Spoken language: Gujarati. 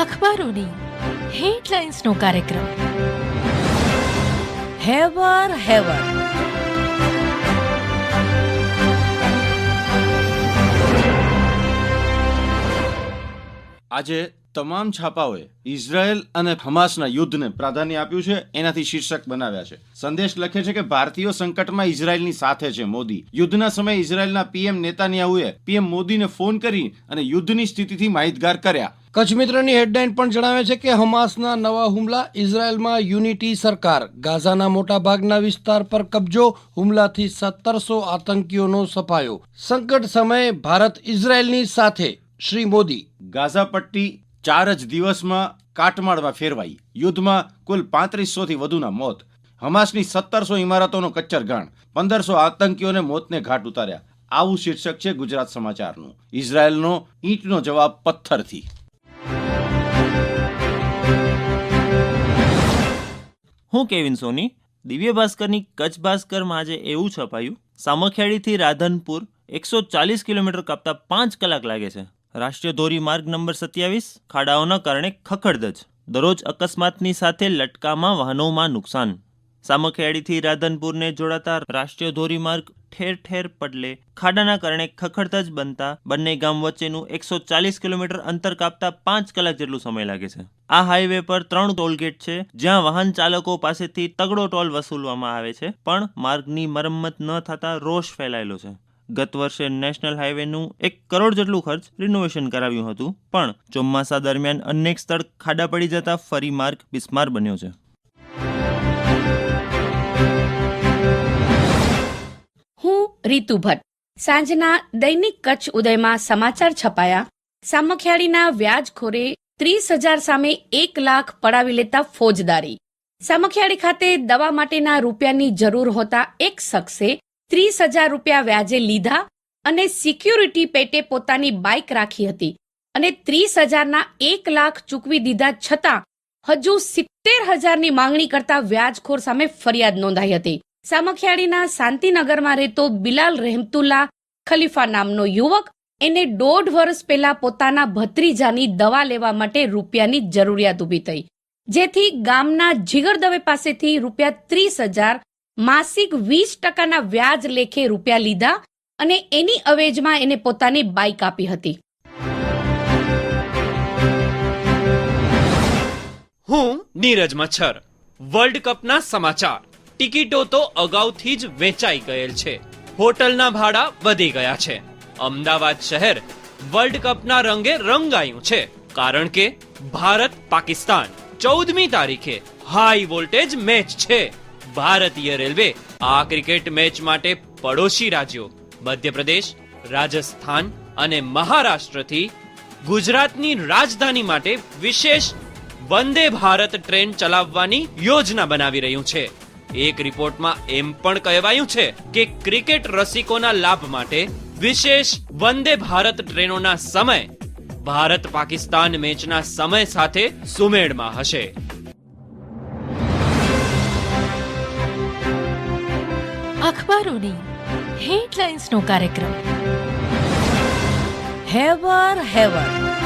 અખબારોની હેડલાઇન્સનો કાર્યક્રમ. હેવર હેવર. આજે તમામ છાપાઓએ ઇઝરાયલ અને હમાસના યુદ્ધને પ્રાધાન્ય આપ્યું છે, એનાથી શીર્ષક બનાવ્યા છે. સંદેશ લખે છે કે ભારતીયો સંકટમાં ઇઝરાયલની સાથે છે, મોદી. યુદ્ધના સમયે ઇઝરાયલના પીએમ નેતાન્યાહુએ પીએમ મોદીને ફોન કરી અને યુદ્ધની સ્થિતિથી માહિતગાર કર્યા. કચ્છ મિત્રની હેડલાઇન પણ જણાવે છે કે હમાસના નવા હુમલા ઇઝરાયલમાં યુનિટી સરકાર, ગાઝાના મોટા ભાગના વિસ્તાર પર કબજો, હુમલાથી સત્તરસો આતંકીઓનો સફાયો સંકટ સમયે ભારત ઇઝરાયલની સાથે શ્રી મોદી. ગાઝા પટ્ટી ચાર જ દિવસમાં કાટમાળમાં ફેરવાઈ. યુદ્ધમાં કુલ પાંત્રીસોથી વધુના મોત. હમાસની સત્તરસો ઇમારતોનો કચ્ચર ગાણ. પંદરસો આતંકીઓને મોતને ઘાટ ઉતાર્યા. આવું શીર્ષક છે ગુજરાત સમાચારનું. ઇઝરાયલનો ઈંટનો જવાબ પથ્થરથી. હું કેવિન સોની દિવ્ય ભાસ્કરની કચ્છ ભાસ્કરમાં આજે એવું છપાયું. સામખિયાળીથી રાધનપુર એકસો ચાલીસ કિલોમીટર કાપતા પાંચ કલાક લાગે છે. રાષ્ટ્રીય ધોરીમાર્ગ નંબર સત્યાવીસ, ખાડાઓના કારણે ખખડધજ. દરરોજ અકસ્માતની સાથે લટકામાં વાહનોમાં નુકસાન. સામખિયાળીથી રાધનપુરને જોડાતા રાષ્ટ્રીય ધોરીમાર્ગ ઠેર ઠેર પડલે ખાડાના કારણે ખખડધજ બનતા બંને ગામ વચ્ચેનું એકસો ચાલીસ કિલોમીટર અંતર કાપતા પાંચ કલાક જેટલો સમય લાગે છે. આ હાઈવે પર ત્રણ ટોલગેટ છે, જ્યાં વાહન ચાલકો પાસેથી તગડો ટોલ વસૂલવામાં આવે છે, પણ માર્ગની મરમ્મત ન થતા રોષ ફેલાયેલો છે. ગત વર્ષે નેશનલ હાઈવેનું એક કરોડ જેટલું ખર્ચ રિનોવેશન કરાવ્યું હતું. પણ ચોમાસા દરમિયાન અનેક સ્થળ ખાડા પડી જતા ફરી માર્ગ બિસ્માર બન્યો છે. હું રીતુ ભટ્ટ. સાંજના દૈનિક કચ્છ ઉદયમાં સમાચાર છપાયા. સામખિયાળીના વ્યાજખોરે ત્રીસ હજાર સામે એક લાખ પડાવી લેતા ફોજદારી. સામખિયાળી ખાતે દવા માટેના રૂપિયાની જરૂર હોતા એક શખ્સે ત્રીસ હજાર રૂપિયા વ્યાજે લીધા અને સિક્યુરિટી પેટે પોતાની બાઇક રાખી હતી અને ત્રીસ હજારના એક લાખ ચૂકવી દીધા છતાં હજુ સિત્તેર હજારની માંગણી કરતા વ્યાજખોર સામે ફરિયાદ નોંધાઈ હતી. સામખિયાળીના શાંતિનગરમાં રહેતો બિલાલ રહેમતુલ્લા ખલીફા નામનો યુવક એને દોઢ વર્ષ પહેલા પોતાના ભત્રીજાની દવા લેવા માટે રૂપિયાની જરૂરિયાત ઊભી થઈ. જેથી ગામના જીગર દવે પાસેથી રૂપિયા ત્રીસ હજાર માસિક વીસ ટકાના વ્યાજ લેખે રૂપિયા લીધા અને એની અવેજમાં એને પોતાની બાઇક આપી હતી. હું નીરજ મચ્છર, વર્લ્ડ કપના સમાચાર. ટિકિટો તો અગાઉથી જ વેચાઈ ગયેલ છે. હોટલના ભાડા વધી ગયા છે. અમદાવાદ શહેર વર્લ્ડ કપના રંગે રંગાયું છે. કારણ કે ભારત પાકિસ્તાન ચૌદમી તારીખે હાઈ વોલ્ટેજ મેચ છે. ભારતીય રેલવે આ ક્રિકેટ મેચ માટે પડોશી રાજ્યો, મધ્યપ્રદેશ, રાજસ્થાન અને મહારાષ્ટ્રથી ગુજરાતની રાજધાની માટે વિશેષ વંદે ભારત ટ્રેન ચલાવવાની યોજના બનાવી રહ્યું છે. એક રિપોર્ટમાં એમ પણ કહેવાયું છે કે ક્રિકેટ રસિકોના લાભ માટે વિશેષ વંદે ભારત ટ્રેનોના સમય ભારત પાકિસ્તાન મેચના સમય સાથે સુમેળમાં હશે. અખબારોની હેડલાઇન્સનો કાર્યક્રમ. હેવર હેવર.